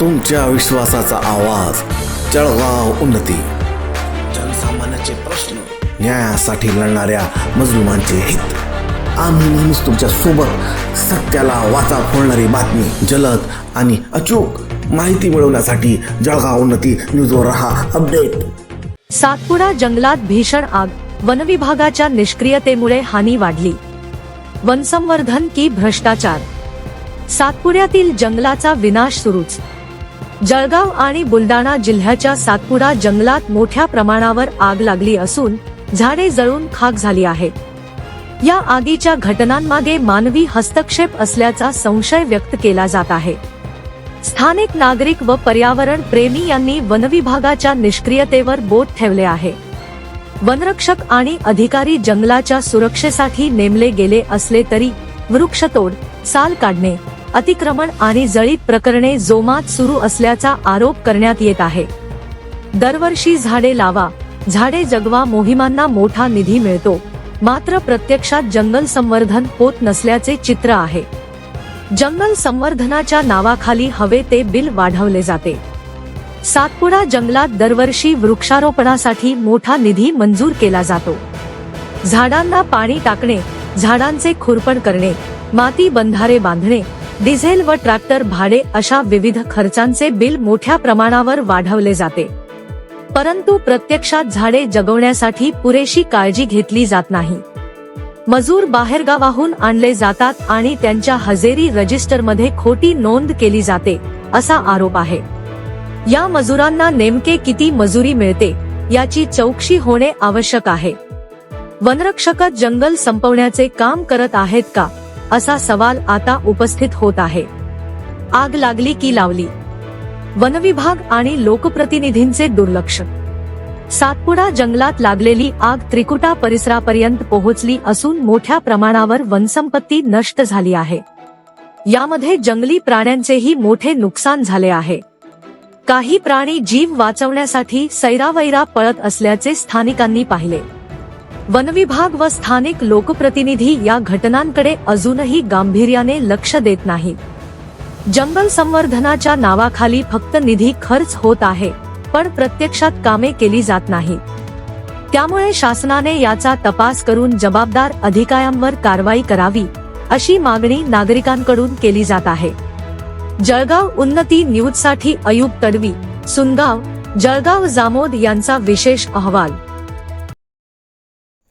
तुमच्या विश्वासाचा आवाज. जळगाव उन्नती. जनसामान्याचे प्रश्न न्यायासाठी लढणाऱ्या मजलुमांचे हित. आम्ही नेहमीच तुमच्यासोबत सत्याला वाचा फोडणारी बातमी जलद आणि अचूक माहिती मिळवण्यासाठी जळगाव उन्नती न्यूजवर रहा अपडेट. सातपुडा जंगलात भीषण आग. वनविभागाच्या निष्क्रियतेमुळे हानी वाढली. वनसंवर्धन की भ्रष्टाचार. सातपुड्यातील जंगलाचा विनाश सुरूच. जळगाव आणि बुलडाणा जिल्ह्याच्या सातपुडा जंगलात मोठ्या प्रमाणावर आग लागली असून झाडे जळून खाक झाली आहेत. या आगीच्या घटनांमागे मानवी हस्तक्षेप असल्याचा संशय व्यक्त केला जात आहे. स्थानिक नागरिक व पर्यावरण प्रेमी यांनी वनविभागाच्या निष्क्रियतेवर बोट ठेवले आहे. वनरक्षक आणि अधिकारी जंगलाच्या सुरक्षेसाठी नेमले गेले असले तरी वृक्षतोड साल काढणे अतिक्रमण आणि जळीत प्रकरणे जोमात सुरू असल्याचा आरोप करण्यात येत आहे. दरवर्षी झाडे लावा झाडे जगवा मोहिमांना मोठा निधी मिळतो. मात्र प्रत्यक्षात जंगल संवर्धन होत नसल्याचे चित्र आहे. जंगल संवर्धनाच्या नावाखाली हवे ते बिल वाढवले जाते. सातपुडा जंगलात दरवर्षी वृक्षारोपणासाठी मोठा निधी मंजूर केला जातो. झाडांना पाणी टाकणे झाडांचे खुरपण करणे माती बंधारे बांधणे डिझेल व ट्रॅक्टर भाडे अशा विविध खर्चांचे बिल मोठ्या प्रमाणावर वाढवले जाते. परंतु प्रत्यक्षात झाडे जगवण्यासाठी पुरेशी काळजी घेतली जात नाही. मजूर बाहेरगावाहून आणले जातात आणि त्यांच्या हजेरी रजिस्टरमध्ये खोटी नोंद केली जाते असा आरोप आहे. या मजुरांना नेमके किती मजुरी मिळते याची चौकशी होणे आवश्यक आहे. वनरक्षक जंगल संपवण्याचे काम करत आहेत का? असा सवाल आता उपस्थित होत आहे. आग लागली की लावली? वनविभाग आणि लोकप्रतिनिधींचे दुर्लक्ष. सातपुडा जंगलात लागलेली आग त्रिकुटा परिसरापर्यंत पोहोचली असून मोठ्या प्रमाणावर वनसंपत्ती नष्ट झाली आहे. यामध्ये जंगली प्राण्यांचेही मोठे नुकसान झाले आहे. काही प्राणी जीव वाचवण्यासाठी सैरावैरा पळत असल्याचे स्थानिकांनी पाहिले. वनविभाग व स्थानिक लोकप्रतिनिधी या घटनांकडे अजूनही गांभीर्याने लक्ष देत नाहीत. जंगल संवर्धनाच्या नावाखाली फक्त निधी खर्च होत आहे पण प्रत्यक्षात कामे केली जात नाही त्यामुळे शासनाने याचा तपास करून जबाबदार अधिकाऱ्यांवर कारवाई करावी अशी मागणी नागरिकांकडून केली जात आहे. जळगाव उन्नती न्यूजसाठी अयूब तडवी सुनगाव जळगाव जामोद यांचा विशेष अहवाल.